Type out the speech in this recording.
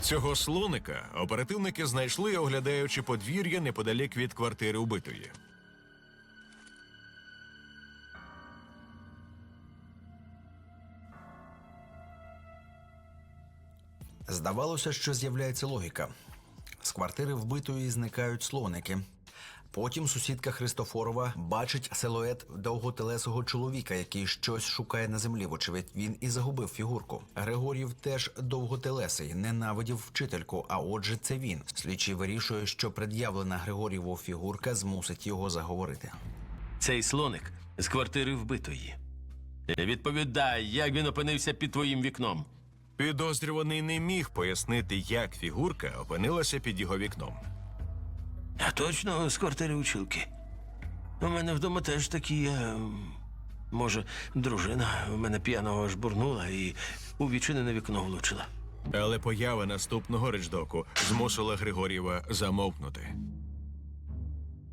Цього слоника оперативники знайшли, оглядаючи подвір'я неподалік від квартири убитої. Здавалося, що з'являється логіка. З квартири вбитої зникають слоники. Потім сусідка Христофорова бачить силует довготелесого чоловіка, який щось шукає на землі. Вочевидь, він і загубив фігурку. Григорів теж довготелесий, ненавидів вчительку. А отже, це він. Слідчий вирішує, що пред'явлена Григорєву фігурка змусить його заговорити. Цей слоник з квартири вбитої. Відповідай, як він опинився під твоїм вікном. Підозрюваний не міг пояснити, як фігурка опинилася під його вікном. А точно з квартири училки. У мене вдома теж такі є. ем, Може, дружина в мене п'яного жбурнула і у відчинене вікно влучила. Але поява наступного речдоку змусила Григорєва замовкнути.